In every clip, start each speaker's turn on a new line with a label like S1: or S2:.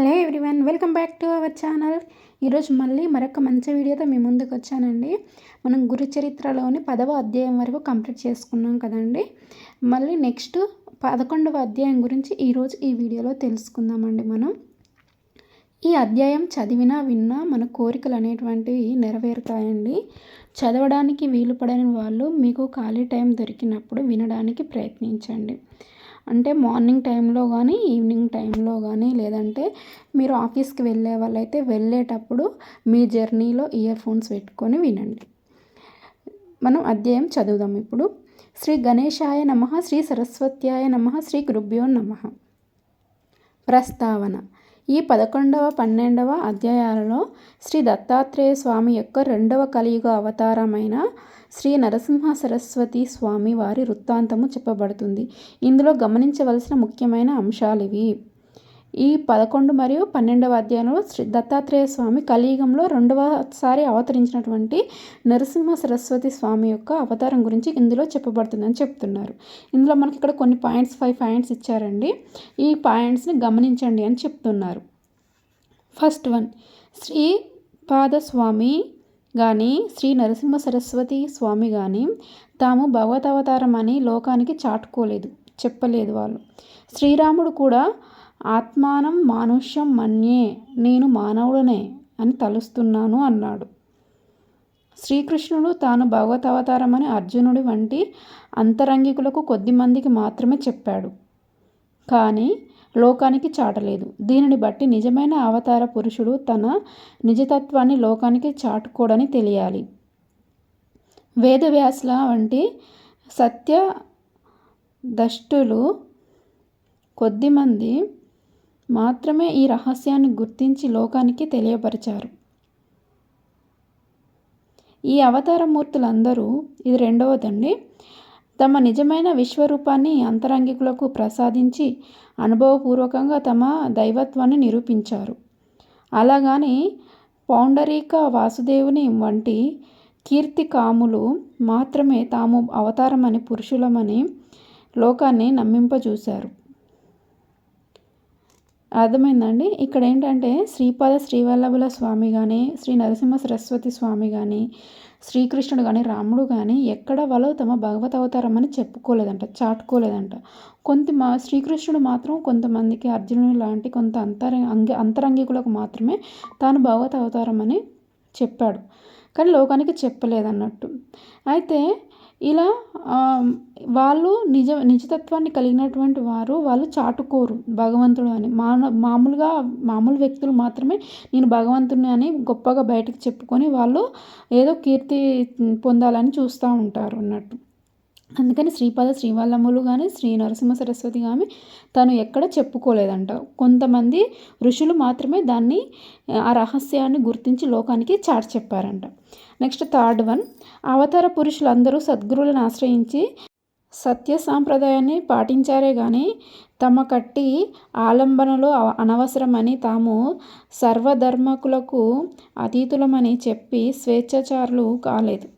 S1: Hello everyone welcome back to our channel. ఈరోజు మళ్ళీ మరొక మంచి వీడియోతో మీ ముందుకు వచ్చానండి. మనం గురు చరిత్రలోని పదవ అధ్యాయం వరకు కంప్లీట్ చేసుకున్నాం కదండి. మళ్ళీ నెక్స్ట్ పదకొండవ అధ్యాయం గురించి ఈరోజు ఈ వీడియోలో తెలుసుకుందామండి మనం. ఈ అధ్యాయం చదివినా విన్నా మన కోరికలు అనేటువంటివి నెరవేరుతాయండి. చదవడానికి వీలు పడని వాళ్ళు మీకు ఖాళీ టైం దొరికినప్పుడు వినడానికి ప్రయత్నించండి. అంటే మార్నింగ్ టైంలో కానీ ఈవినింగ్ టైంలో కానీ లేదంటే మీరు ఆఫీస్కి వెళ్ళే వాళ్ళైతే వెళ్ళేటప్పుడు మీ జర్నీలో ఇయర్ ఫోన్స్ పెట్టుకొని వినండి. మనం అధ్యాయం చదువుదాం ఇప్పుడు. శ్రీ గణేశాయ నమ శ్రీ సరస్వత్యాయ నమ శ్రీ గురుభ్యో నమ. ప్రస్తావన. ఈ పదకొండవ పన్నెండవ అధ్యాయాలలో శ్రీ దత్తాత్రేయ స్వామి యొక్క రెండవ కలియుగ అవతారమైన శ్రీ నరసింహ సరస్వతి స్వామి వారి వృత్తాంతము చెప్పబడుతుంది. ఇందులో గమనించవలసిన ముఖ్యమైన అంశాలు ఇవి ఈ పదకొండు మరియు పన్నెండవ అధ్యాయంలో శ్రీ దత్తాత్రేయ స్వామి కలియుగంలో రెండవసారి అవతరించినటువంటి నరసింహ సరస్వతి స్వామి యొక్క అవతారం గురించి ఇందులో చెప్పబడుతుందని చెప్తున్నారు. ఇందులో మనకి ఇక్కడ కొన్ని పాయింట్స్ ఫైవ్ పాయింట్స్ ఇచ్చారండి. ఈ పాయింట్స్ని గమనించండి అని చెప్తున్నారు. ఫస్ట్ వన్ శ్రీ పాదస్వామి కానీ శ్రీ నరసింహ సరస్వతి స్వామి కానీ తాము భగవతావతారం అని లోకానికి చాటుకోలేదు చెప్పలేదు వాళ్ళు. శ్రీరాముడు కూడా ఆత్మానం మానుష్యం మన్యే నేను మానవుడనే అని తలుస్తున్నాను అన్నాడు. శ్రీకృష్ణుడు తాను భగవత్ అవతారం అని అర్జునుడి వంటి అంతరంగికులకు కొద్దిమందికి మాత్రమే చెప్పాడు. కానీ లోకానికి చాటలేదు. దీనిని బట్టి నిజమైన అవతార పురుషుడు తన నిజతత్వాన్ని లోకానికి చాటుకోడని తెలియాలి. వేదవ్యాసుల వంటి సత్య దష్టులు కొద్దిమంది మాత్రమే ఈ రహస్యాన్ని గుర్తించి లోకానికి తెలియపరిచారు. ఈ అవతారమూర్తులందరూ ఇది రెండవదండి తమ నిజమైన విశ్వరూపాన్ని అంతరంగికులకు ప్రసాదించి అనుభవపూర్వకంగా తమ దైవత్వాన్ని నిరూపించారు. అలాగని పౌండరీక వాసుదేవుని వంటి కీర్తికాములు మాత్రమే తాము అవతారమని పురుషులమని లోకాన్ని నమ్మింపజూశారు. అర్థమైందండి? ఇక్కడ ఏంటంటే శ్రీపాద శ్రీవల్లభుల స్వామి కానీ శ్రీ నరసింహ సరస్వతి స్వామి కానీ శ్రీకృష్ణుడు కానీ రాముడు కానీ ఎక్కడ వాళ్ళు తమ భగవత్ అవతారం అని చెప్పుకోలేదంట చాటుకోలేదంట. కొంత మా శ్రీకృష్ణుడు మాత్రం కొంతమందికి అర్జునుడు లాంటి కొంత అంతర అంగి అంతరంగికులకు మాత్రమే తాను భగవత్ అవతారం అని చెప్పాడు. కానీ లోకానికి చెప్పలేదన్నట్టు. అయితే ఇలా వాళ్ళు నిజ నిజతత్వాన్ని కలిగినటువంటి వారు వాళ్ళు చాటుకోరు భగవంతుడు అని. మాన మామూలుగా మామూలు వ్యక్తులు మాత్రమే నేను భగవంతుని అని గొప్పగా బయటకు చెప్పుకొని వాళ్ళు ఏదో కీర్తి పొందాలని చూస్తూ ఉంటారు అన్నట్టు. అందుకని శ్రీపాద శ్రీవల్లములు కానీ శ్రీ నరసింహ సరస్వతి కానీ తను ఎక్కడ చెప్పుకోలేదంట. కొంతమంది ఋషులు మాత్రమే దాన్ని ఆ రహస్యాన్ని గుర్తించి లోకానికి చాటి చెప్పారంట. నెక్స్ట్ థర్డ్ వన్ అవతార పురుషులందరూ సద్గురువులను ఆశ్రయించి సత్య సాంప్రదాయాన్ని పాటించారే కానీ తమ కట్టి ఆలంబనలో అనవసరమని తాము సర్వధర్మకులకు అతీతులమని చెప్పి స్వేచ్ఛాచారులు కాలేదు.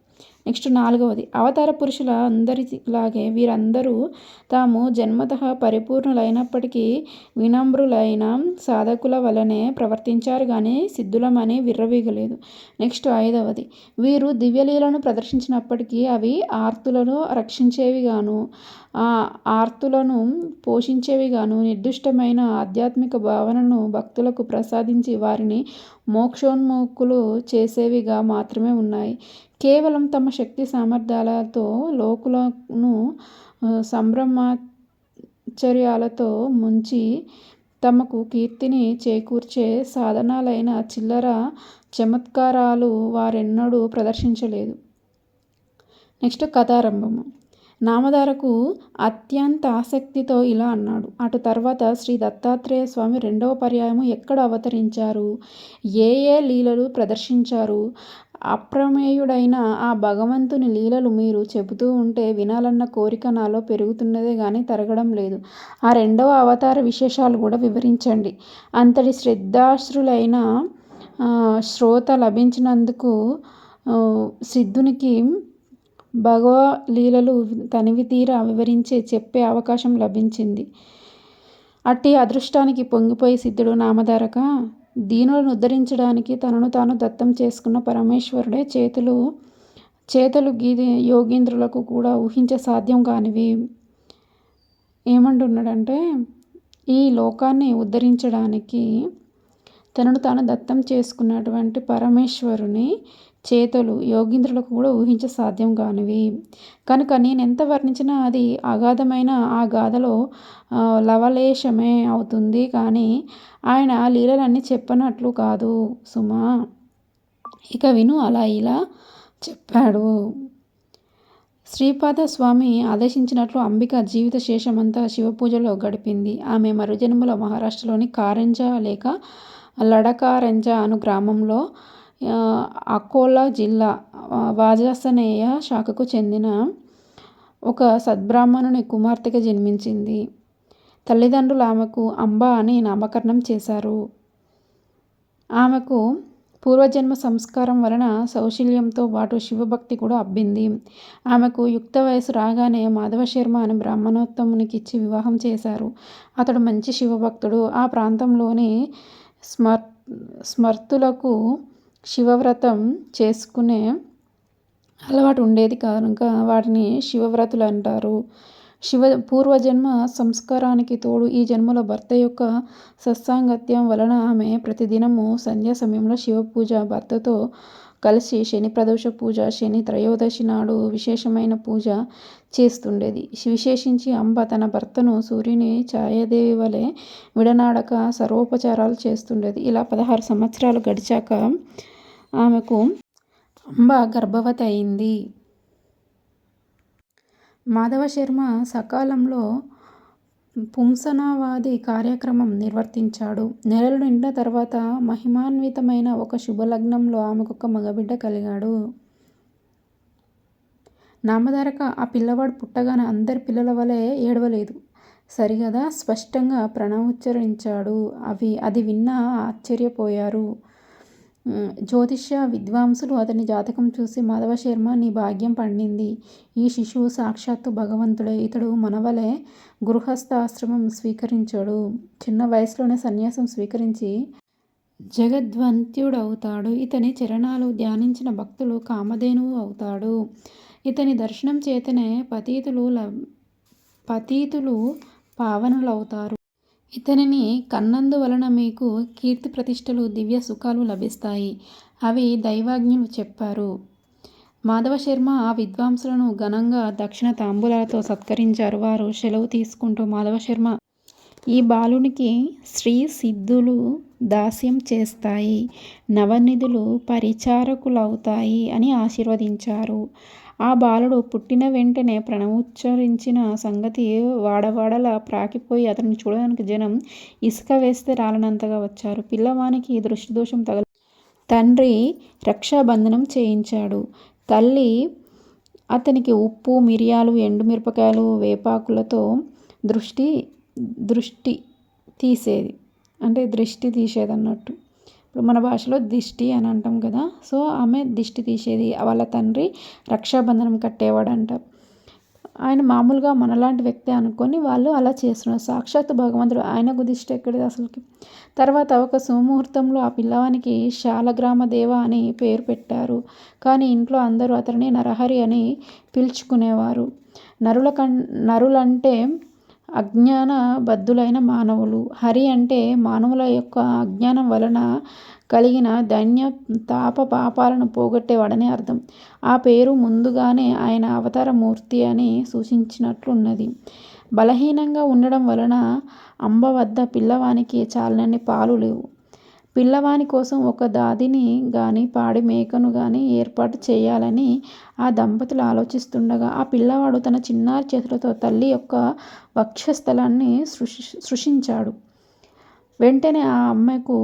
S1: నెక్స్ట్ నాలుగవది. అవతార పురుషుల అందరిలాగే వీరందరూ తాము జన్మత పరిపూర్ణులైనప్పటికీ వినమ్రులైన సాధకుల వలనే ప్రవర్తించారు కానీ సిద్ధులమని విర్రవీగలేదు. నెక్స్ట్ ఐదవది. వీరు దివ్యలీలను ప్రదర్శించినప్పటికీ అవి ఆర్తులను రక్షించేవి గాను ఆ ఆర్తులను పోషించేవి గాను నిర్దిష్టమైన ఆధ్యాత్మిక భావనను భక్తులకు ప్రసాదించి వారిని మోక్షోన్ముఖులు చేసేవిగా మాత్రమే ఉన్నాయి. కేవలం తమ శక్తి సామర్థ్యాలతో లోకులను సంభ్రమాచర్యాలతో ముంచి తమకు కీర్తిని చేకూర్చే సాధనాలైన చిల్లర చమత్కారాలు వారెన్నడూ ప్రదర్శించలేదు. నెక్స్ట్ కథారంభము. నామధారకు అత్యంత ఆసక్తితో ఇలా అన్నాడు. అటు తర్వాత శ్రీ దత్తాత్రేయ స్వామి రెండవ పర్యాయము ఎక్కడ అవతరించారు? ఏ ఏ లీలలు ప్రదర్శించారు? అప్రమేయుడైన ఆ భగవంతుని లీలలు మీరు చెబుతూ ఉంటే వినాలన్న కోరిక నాలో పెరుగుతున్నదే కానీ తరగడం లేదు. ఆ రెండవ అవతార విశేషాలు కూడా వివరించండి. అంతటి శ్రద్ధాశ్రులైన శ్రోత లభించినందుకు సిద్ధునికి భగవ లీలలు తనివి వివరించే చెప్పే అవకాశం లభించింది. అట్టి అదృష్టానికి పొంగిపోయి సిద్ధుడు నామధారక దీనులను ఉద్ధరించడానికి తనను తాను దత్తం చేసుకున్న పరమేశ్వరుడే చేతులు చేతులు గీది యోగీంద్రులకు కూడా ఊహించే సాధ్యం కానివి. ఏమంటున్నాడంటే ఈ లోకాన్ని ఉద్ధరించడానికి తనను తాను దత్తం చేసుకున్నటువంటి పరమేశ్వరుని చేతులు యోగీంద్రులకు కూడా ఊహించ సాధ్యం కానివి. కనుక నేను ఎంత వర్ణించినా అది అగాధమైన ఆ గాథలో లవలేశమే అవుతుంది కానీ ఆయన లీలలన్నీ చెప్పనట్లు కాదు సుమా. ఇక విను అలా ఇలా చెప్పాడు. శ్రీపాద స్వామి ఆదేశించినట్లు అంబిక జీవిత శేషమంతా శివపూజలో గడిపింది. ఆమె మరుజన్మలో మహారాష్ట్రలోని కారెంజ లేక లడకారెంజ అను గ్రామంలో అకోలా జిల్లా వాజాసనేయ శాఖకు చెందిన ఒక సద్బ్రాహ్మణుని కుమార్తెగా జన్మించింది. తల్లిదండ్రులు ఆమెకు అంబ అని నామకరణం చేశారు. ఆమెకు పూర్వజన్మ సంస్కారం వలన సౌశల్యంతో పాటు శివభక్తి కూడా అబ్బింది. ఆమెకు యుక్త వయసు రాగానే మాధవ శర్మ అని బ్రాహ్మణోత్తమునికి ఇచ్చి వివాహం చేశారు. అతడు మంచి శివభక్తుడు. ఆ ప్రాంతంలోని స్మర్ స్మర్తులకు శివవ్రతం చేసుకునే అలవాటు ఉండేది కనుక వాటిని శివవ్రతులు అంటారు. శివ పూర్వజన్మ సంస్కారానికి తోడు ఈ జన్మలో భర్త యొక్క సత్సాంగత్యం వలన ఆమె ప్రతిదినము సంధ్యా సమయంలో శివ పూజ భర్తతో కలిసి శని ప్రదోష పూజ శని త్రయోదశి నాడు విశేషమైన పూజ చేస్తుండేది. విశేషించి అంబ తన భర్తను సూర్యుని ఛాయాదేవి వలె విడనాడక సర్వోపచారాలు చేస్తుండేది. ఇలా పదహారు సంవత్సరాలు గడిచాక ఆమెకు అంబ గర్భవతి అయింది. మాధవ శర్మ సకాలంలో పుంసనావాది కార్యక్రమం నిర్వర్తించాడు. నెలలు నిండిన తర్వాత మహిమాన్వితమైన ఒక శుభలగ్నంలో ఆమెకొక మగబిడ్డ కలిగాడు. నామధారక ఆ పిల్లవాడు పుట్టగానే అందరి పిల్లల వలె ఏడవలేదు. సరిగదా స్పష్టంగా ప్రణవోచ్చరించాడు. అవి అది విన్నా ఆశ్చర్యపోయారు. జ్యోతిష్య విద్వాంసులు అతని జాతకం చూసి మాధవ శర్మ నీ భాగ్యం పండింది. ఈ శిశువు సాక్షాత్తు భగవంతుడే. ఇతడు మనవలే గృహస్థాశ్రమం స్వీకరించాడు. చిన్న వయసులోనే సన్యాసం స్వీకరించి జగద్వంత్యుడవుతాడు. ఇతని చరణాలు ధ్యానించిన భక్తులు కామధేనువు అవుతాడు. ఇతని దర్శనం చేతనే పతీతులు పతీతులు పావనులవుతారు. ఇతనిని కన్నందువలన మీకు కీర్తి ప్రతిష్టలు దివ్య సుఖాలు లభిస్తాయి. అవి దైవాజ్ఞులు చెప్పారు. మాధవ శర్మ ఆ విద్వాంసులను ఘనంగా దక్షిణ తాంబూలాలతో సత్కరించారు. వారు సెలవు తీసుకుంటూ మాధవ శర్మ ఈ బాలునికి శ్రీ సిద్ధులు దాస్యం చేస్తాయి నవనిధులు పరిచారకులవుతాయి అని ఆశీర్వదించారు. ఆ బాలుడు పుట్టిన వెంటనే ప్రణవోచ్చరించిన సంగతి వాడవాడలా ప్రాకిపోయి అతన్ని చూడడానికి జనం ఇసుక వేస్తే రాలనంతగా వచ్చారు. పిల్లవానికి దృష్టిదోషం తగల తండ్రి రక్షాబంధనం చేయించాడు. తల్లి అతనికి ఉప్పు మిరియాలు ఎండుమిరపకాయలు వేపాకులతో దృష్టి దృష్టి తీసేది అంటే దృష్టి తీసేది అన్నట్టు ఇప్పుడు మన భాషలో దిష్టి అని అంటాం కదా. సో ఆమె దిష్టి తీసేది వాళ్ళ తండ్రి రక్షాబంధనం కట్టేవాడంట. ఆయన మామూలుగా మనలాంటి వ్యక్తి అనుకొని వాళ్ళు అలా చేస్తున్నారు. సాక్షాత్ భగవంతుడు ఆయనకు దిష్టి ఎక్కడిది అసలుకి? తర్వాత ఒక సుముహూర్తంలో ఆ పిల్లవానికి శాలగ్రామ దేవ అని పేరు పెట్టారు. కానీ ఇంట్లో అందరూ అతనిని నరహరి అని పిలుచుకునేవారు. నరుల కన్ నరులంటే అజ్ఞాన బద్ధులైన మానవులు. హరి అంటే మానవుల యొక్క అజ్ఞానం వలన కలిగిన ధన్య తాప పాపాలను పోగొట్టేవాడని అర్థం. ఆ పేరు ముందుగానే ఆయన అవతార మూర్తి అని సూచించినట్లున్నది. బలహీనంగా ఉండడం వలన అంబ వద్ద పిల్లవానికి చాలనని పాలు లేవు. పిల్లవాని కోసం ఒక దాదిని గాని పాడి మేకను గాని ఏర్పాటు చేయాలని ఆ దంపతులు ఆలోచిస్తుండగా ఆ పిల్లవాడు తన చిన్నారి చేతులతో తల్లి యొక్క వక్షస్థలాన్ని సృషి సృష్టించాడు వెంటనే ఆ అమ్మకు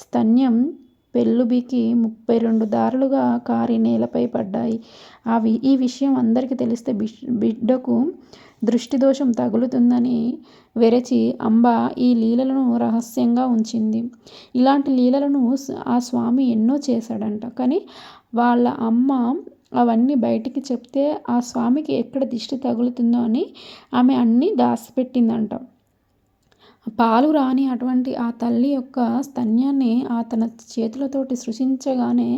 S1: స్తన్యం పెళ్ళుబికి ముప్పై రెండు దారులుగా కారి నేలపై పడ్డాయి. ఆ ఈ విషయం అందరికీ తెలిస్తే బిడ్డకు దృష్టి దోషం తగులుతుందని వెరచి అంబ ఈ లీలలను రహస్యంగా ఉంచింది. ఇలాంటి లీలలను ఆ స్వామి ఎన్నో చేశాడంట. కానీ వాళ్ళ అమ్మ అవన్నీ బయటికి చెప్తే ఆ స్వామికి ఎక్కడ దిష్టి తగులుతుందో అని ఆమె అన్నీ దాచిపెట్టిందంట పాలు రాని అటువంటి ఆ తల్లి యొక్క స్తన్యాన్ని ఆ తన చేతులతోటి సృశించగానే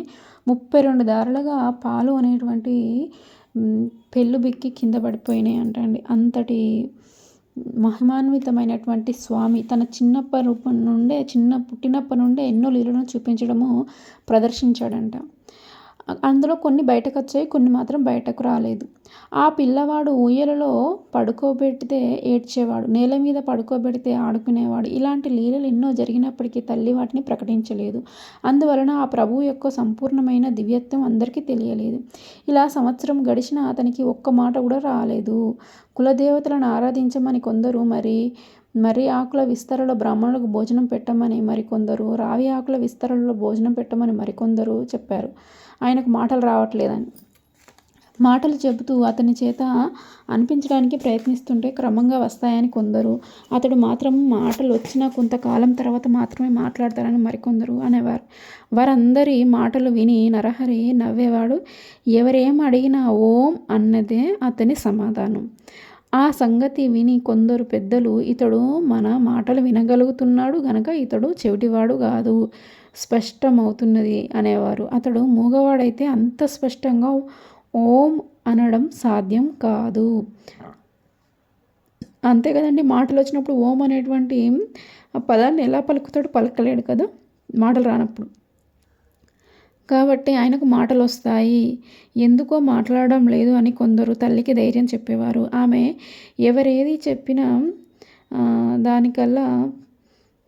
S1: ముప్పై రెండు దారులుగా పాలు అనేటువంటి పెళ్ళు బిక్కి కింద పడిపోయినాయి అంటండి. అంతటి మహిమాన్వితమైనటువంటి స్వామి తన చిన్నప్ప రూపం నుండే చిన్న పుట్టినప్పటి నుండే ఎన్నో లీలను చూపించడము ప్రదర్శించాడంట. అందులో కొన్ని బయటకు వచ్చాయి కొన్ని మాత్రం బయటకు రాలేదు. ఆ పిల్లవాడు ఊయలలో పడుకోబెడితే ఏడ్చేవాడు నేల మీద పడుకోబెడితే ఆడుకునేవాడు. ఇలాంటి లీలలు ఎన్నో జరిగినప్పటికీ తల్లి వాటిని ప్రకటించలేదు. అందువలన ఆ ప్రభువు యొక్క సంపూర్ణమైన దివ్యత్వం అందరికీ తెలియలేదు. ఇలా సంవత్సరం గడిచిన అతనికి ఒక్క మాట కూడా రాలేదు. కులదేవతలను ఆరాధించమని కొందరు మరి మరి ఆకుల విస్తరలో బ్రాహ్మణులకు భోజనం పెట్టమని మరికొందరు రావి ఆకుల విస్తరలో భోజనం పెట్టమని మరికొందరు చెప్పారు. ఆయనకు మాటలు రావట్లేదని. మాటలు చెబుతూ అతని చేత అనిపించడానికి ప్రయత్నిస్తుంటే క్రమంగా వస్తాయని కొందరు. అతడు మాత్రం మాటలు వచ్చిన కొంతకాలం తర్వాత మాత్రమే మాట్లాడతారని మరికొందరు అనేవారు. వారందరి మాటలు విని నరహరి నవ్వేవాడు ఎవరేం అడిగినా ఓం అన్నదే అతని సమాధానం. ఆ సంగతి విని కొందరు పెద్దలు ఇతడు మన మాటలు వినగలుగుతున్నాడు గనక ఇతడు చెవిటివాడు కాదు స్పష్టమవుతున్నది అనేవారు. అతడు మూగవాడైతే అంత స్పష్టంగా ఓం అనడం సాధ్యం కాదు. అంతే కదండి మాటలు వచ్చినప్పుడు ఓం అనేటువంటి పదాన్ని ఎలా పలుకుతాడు పలకలేడు కదా మాటలు రానప్పుడు. కాబట్టి ఆయనకు మాటలు వస్తాయి ఎందుకో మాట్లాడడం లేదు అని కొందరు తల్లికి ధైర్యం చెప్పేవారు. ఆమె ఎవరేది చెప్పినా దానికల్లా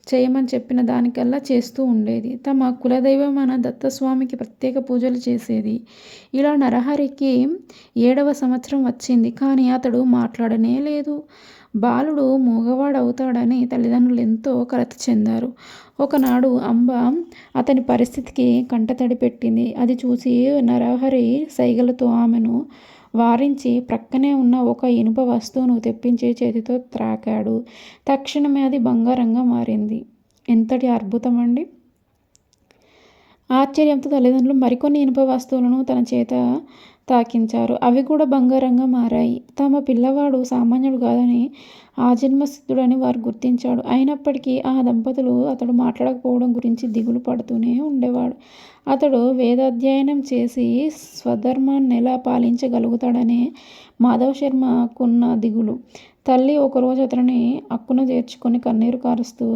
S1: చేయమని చెప్పిన దానికల్లా చేస్తూ ఉండేది. తమ కులదైవమైన దత్తస్వామికి ప్రత్యేక పూజలు చేసేది. ఇలా నరహరికి ఏడవ సంవత్సరం వచ్చింది. కానీ అతడు మాట్లాడనే లేదు. బాలుడు మూగవాడవుతాడని తల్లిదండ్రులు ఎంతో కలత చెందారు. ఒకనాడు అంబ అతని పరిస్థితికి కంటతడి పెట్టింది. అది చూసి నరహరి సైగలతో ఆమెను వారించి ప్రక్కనే ఉన్న ఒక ఇనుప వస్తువును తెప్పించి చేతితో త్రాకాడు. తక్షణమే అది బంగారంగా మారింది. ఎంతటి అద్భుతం అండి ఆశ్చర్యంతో తల్లిదండ్రులు మరికొన్ని ఇనుప వస్తువులను తన చేత తాకించారు. అవి కూడా బంగారంగా మారాయి. తమ పిల్లవాడు సామాన్యుడు కాదని ఆ జన్మసిద్ధుడని వారు గుర్తించాడు. అయినప్పటికీ ఆ దంపతులు అతడు మాట్లాడకపోవడం గురించి దిగులు పడుతూనే ఉండేవాడు. అతడు వేదాధ్యయనం చేసి స్వధర్మాన్ని ఎలా పాలించగలుగుతాడనే మాధవ్ శర్మకున్న దిగులు. తల్లి ఒకరోజు అతనిని అక్కున చేర్చుకొని కన్నీరు కారుస్తూ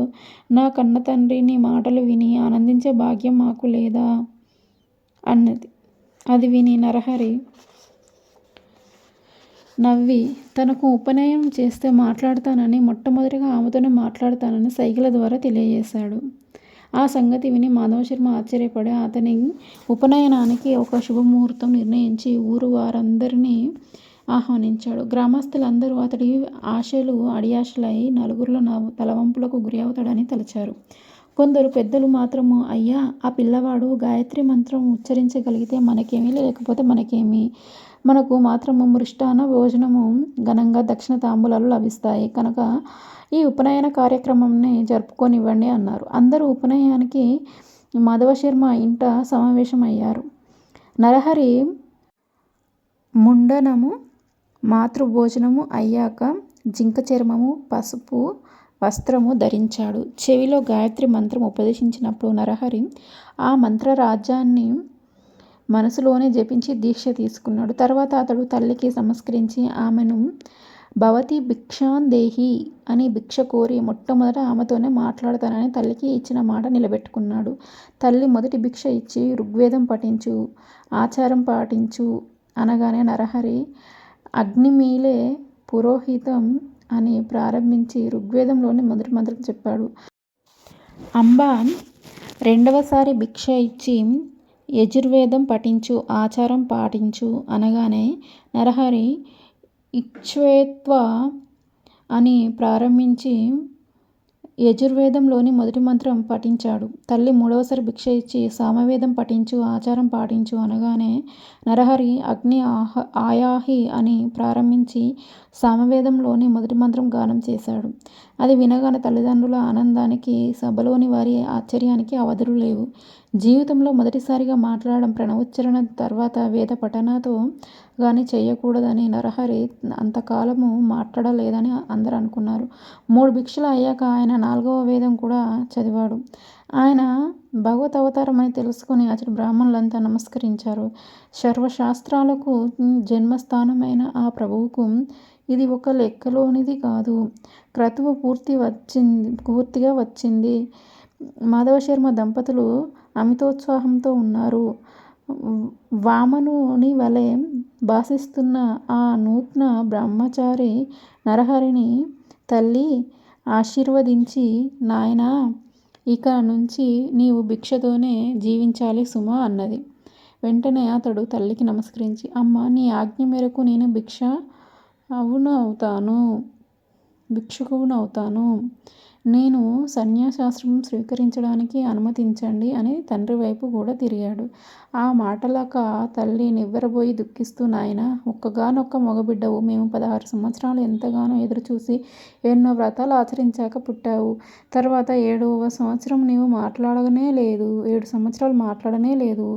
S1: నా కన్న తండ్రి నీ మాటలు విని ఆనందించే భాగ్యం మాకు లేదా అన్నది. అది విని నరహరి నవ్వి తనకు ఉపనయం చేస్తే మాట్లాడతానని మొట్టమొదటిగా ఆమెతోనే మాట్లాడతానని సైకిల ద్వారా తెలియజేశాడు. ఆ సంగతి విని మాధవశర్మ ఆశ్చర్యపడి అతని ఉపనయనానికి ఒక శుభముహూర్తం నిర్ణయించి ఊరు వారందరినీ ఆహ్వానించాడు. గ్రామస్తులందరూ అతడి ఆశలు అడియాశలై నలుగురిలో తలవంపులకు గురి అవుతాడని తలచారు. కొందరు పెద్దలు మాత్రము అయ్యా ఆ పిల్లవాడు గాయత్రి మంత్రం ఉచ్చరించగలిగితే మనకేమీ లేకపోతే మనకేమి? మనకు మాత్రము మృష్టాన భోజనము ఘనంగా దక్షిణ తాంబూలాలు లభిస్తాయి. కనుక ఈ ఉపనయన కార్యక్రమంని జరుపుకొనివ్వండి అన్నారు. అందరూ ఉపనయనానికి మాధవశర్మ ఇంట సమావేశమయ్యారు. నరహరి ముండనము మాతృభోజనము అయ్యాక జింక చర్మము పసుపు వస్త్రము ధరించాడు. చెవిలో గాయత్రి మంత్రం ఉపదేశించినప్పుడు నరహరి ఆ మంత్రరాజ్యాన్ని మనసులోనే జపించి దీక్ష తీసుకున్నాడు. తర్వాత అతడు తల్లికి నమస్కరించి ఆమెను భవతి భిక్షాందేహి అని భిక్ష కోరి మొట్టమొదట ఆమెతోనే మాట్లాడతానని తల్లికి ఇచ్చిన మాట నిలబెట్టుకున్నాడు. తల్లి మొదటి భిక్ష ఇచ్చి ఋగ్వేదం పఠించు ఆచారం పాటించు అనగానే నరహరి అగ్నిమీలే పురోహితం అని ప్రారంభించి ఋగ్వేదంలోని మొదటి మంత్రం చెప్పాడు. అంబ రెండవసారి భిక్ష ఇచ్చి యజుర్వేదం పఠించు ఆచారం పాటించు అనగానే నరహరి ఇక్ష్వేత్వ అని ప్రారంభించి యజుర్వేదంలోని మొదటి మంత్రం పఠించాడు. తల్లి మూడవసారి భిక్ష ఇచ్చి సామవేదం పఠించు ఆచారం పాటించు అనగానే నరహరి అగ్ని ఆహ ఆయాహి అని ప్రారంభించి సామవేదంలోని మొదటి మంత్రం గానం చేశాడు. అది వినగానే తల్లిదండ్రుల ఆనందానికి సభలోని వారి ఆశ్చర్యానికి అవధులు లేవు. జీవితంలో మొదటిసారిగా మాట్లాడడం ప్రణవోచ్చరణ తర్వాత వేద పఠనతో కానీ చేయకూడదని నరహరి అంతకాలము మాట్లాడలేదని అందరూ అనుకున్నారు. మూడు భిక్షలు అయ్యాక ఆయన నాలుగవ వేదం కూడా చదివాడు. ఆయన భగవత్ అవతారం అని తెలుసుకుని అతడు బ్రాహ్మణులంతా నమస్కరించారు. సర్వశాస్త్రాలకు జన్మస్థానమైన ఆ ప్రభువుకు ఇది ఒక లెక్కలోనిది కాదు. క్రతువు పూర్తి వచ్చింది పూర్తిగా వచ్చింది. మాధవశర్మ దంపతులు అమితోత్సాహంతో ఉన్నారు. వామనుని వలె భాసిస్తున్న ఆ నూత్న బ్రహ్మచారి నరహరిని తల్లి ఆశీర్వదించి నాయనా ఇక నుంచి నీవు భిక్షతోనే జీవించాలి సుమా అన్నది. వెంటనే అతడు తల్లికి నమస్కరించి అమ్మ నీ ఆజ్ఞ మేరకు నేను భిక్ష నేను సన్యాసాశ్రమం స్వీకరించడానికి అనుమతించండి అని తండ్రి వైపు కూడా తిరిగాడు. ఆ మాటలక తల్లి నివ్వెరబోయి దుఃఖిస్తూ నాయన ఒక్కగానొక్క మగబిడ్డవు. మేము పదహారు సంవత్సరాలు ఎంతగానో ఎదురుచూసి ఎన్నో వ్రతాలు ఆచరించాక పుట్టావు. తర్వాత ఏడవ సంవత్సరం నీవు మాట్లాడనే లేదు. ఏడు సంవత్సరాలు మాట్లాడనే లేదు.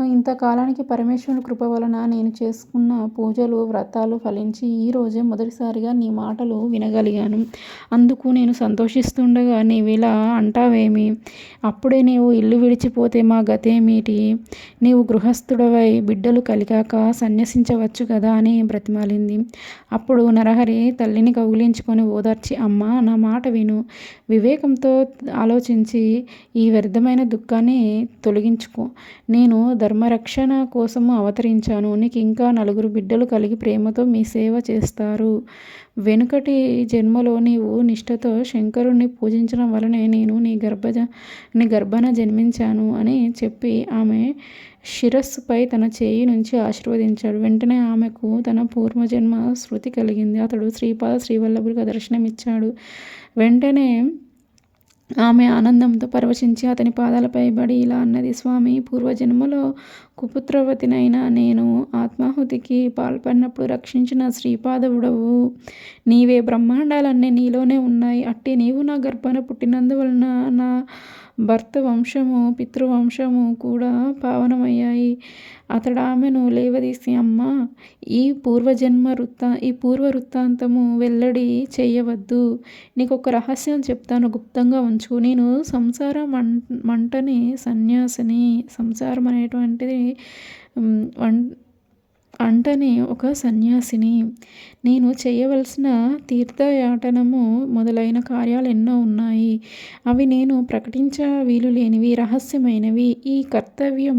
S1: ఇంతకాలానికి పరమేశ్వరుని కృప వలన నేను చేసుకున్న పూజలు వ్రతాలు ఫలించి ఈరోజే మొదటిసారిగా నీ మాటలు వినగలిగాను. అందుకు నేను సంతోషిస్తుండగా నీవిలా అంటావేమి? అప్పుడే నీవు ఇల్లు విడిచిపోతే మా గతేమిటి? నీవు గృహస్థుడవై బిడ్డలు కలిగాక సన్యసించవచ్చు కదా? అని బ్రతిమాలింది. అప్పుడు నరహరి తల్లిని కౌగిలించుకొని ఓదార్చి అమ్మ నా మాట విను. వివేకంతో ఆలోచించి ఈ వ్యర్థమైన దుఃఖాన్ని తొలగించుకో. నేను ధర్మరక్షణ కోసము అవతరించాను. నీకు ఇంకా నలుగురు బిడ్డలు కలిగి ప్రేమతో మీ సేవ చేస్తారు. వెనుకటి జన్మలో నీవు నిష్ఠతో శంకరుణ్ణి పూజించడం వలనే నేను నీ గర్భజ నీ గర్భన జన్మించాను అని చెప్పి ఆమె శిరస్సుపై తన చేయి నుంచి ఆశీర్వదించాడు. వెంటనే ఆమెకు తన పూర్వజన్మ శృతి కలిగింది. అతడు శ్రీపాద శ్రీవల్లభుడిగా దర్శనమిచ్చాడు. వెంటనే ఆమె ఆనందంతో పరవశించి అతని పాదాలపై పడి ఇలా అన్నది స్వామి పూర్వజన్మలో కుపుత్రవతినైన నేను ఆత్మాహుతికి పాల్పడినప్పుడు రక్షించిన శ్రీపాదవుడవు. నీవే బ్రహ్మాండాలన్నీ నీలోనే ఉన్నాయి. అట్టి నీవు నా గర్భాన పుట్టినందువలన నా భర్త వంశము పితృవంశము కూడా పావనమయ్యాయి. అతడామెను ఆమెను లేవదీసి అమ్మ ఈ పూర్వజన్మ వృత్తా ఈ పూర్వ వృత్తాంతము వెల్లడి చేయవద్దు. నీకు ఒక రహస్యం చెప్తాను గుప్తంగా ఉంచు. నేను సంసార మంటని సన్యాసిని. సంసారం అనేటువంటిది వన్ అంటనే ఒక సన్యాసిని. నేను చేయవలసిన తీర్థయాటనము మొదలైన కార్యాలు ఎన్నో ఉన్నాయి. అవి నేను ప్రకటించ వీలు లేనివి రహస్యమైనవి. ఈ కర్తవ్యం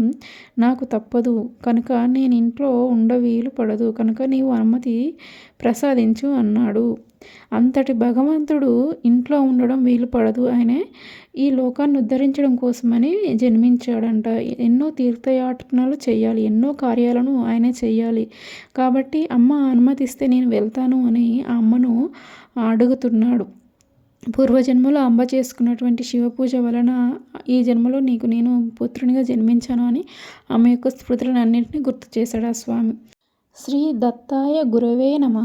S1: నాకు తప్పదు. కనుక నేను ఇంట్లో ఉండ వీలు పడదు. కనుక నీవు అనుమతి ప్రసాదించు అన్నాడు. అంతటి భగవంతుడు ఇంట్లో ఉండడం వీలు పడదు. ఆయనే ఈ లోకాన్ని ఉద్ధరించడం కోసమని జన్మించాడంట. ఎన్నో తీర్థయాటనలు చేయాలి ఎన్నో కార్యాలను ఆయనే చేయాలి. కాబట్టి అమ్మ అనుమతిస్తే నేను వెళ్తాను అని ఆ అమ్మను అడుగుతున్నాడు. పూర్వజన్మలో అంబ చేసుకున్నటువంటి శివ పూజ వలన ఈ జన్మలో నీకు నేను పుత్రునిగా జన్మించాను అని ఆమె యొక్క స్మృతులను అన్నింటినీ గుర్తు చేశాడు ఆ స్వామి. శ్రీ దత్తాయ గురవే నమ.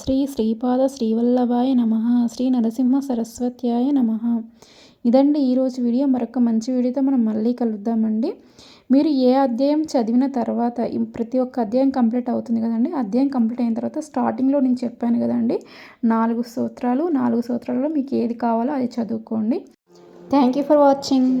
S1: శ్రీ శ్రీపాద శ్రీవల్లభాయ నమ. శ్రీ నరసింహ సరస్వత్యాయ నమ. ఇదండి ఈరోజు వీడియో. మరొక మంచి వీడియోతో మనం మళ్ళీ కలుద్దామండి. మీరు ఏ అధ్యాయం చదివిన తర్వాత ప్రతి ఒక్క అధ్యాయం కంప్లీట్ అవుతుంది కదండి. అధ్యాయం కంప్లీట్ అయిన తర్వాత స్టార్టింగ్లో నేను చెప్పాను కదండి. నాలుగు సూత్రాలు నాలుగు సూత్రాలలో మీకు ఏది కావాలో అది చదువుకోండి. Thank you for watching.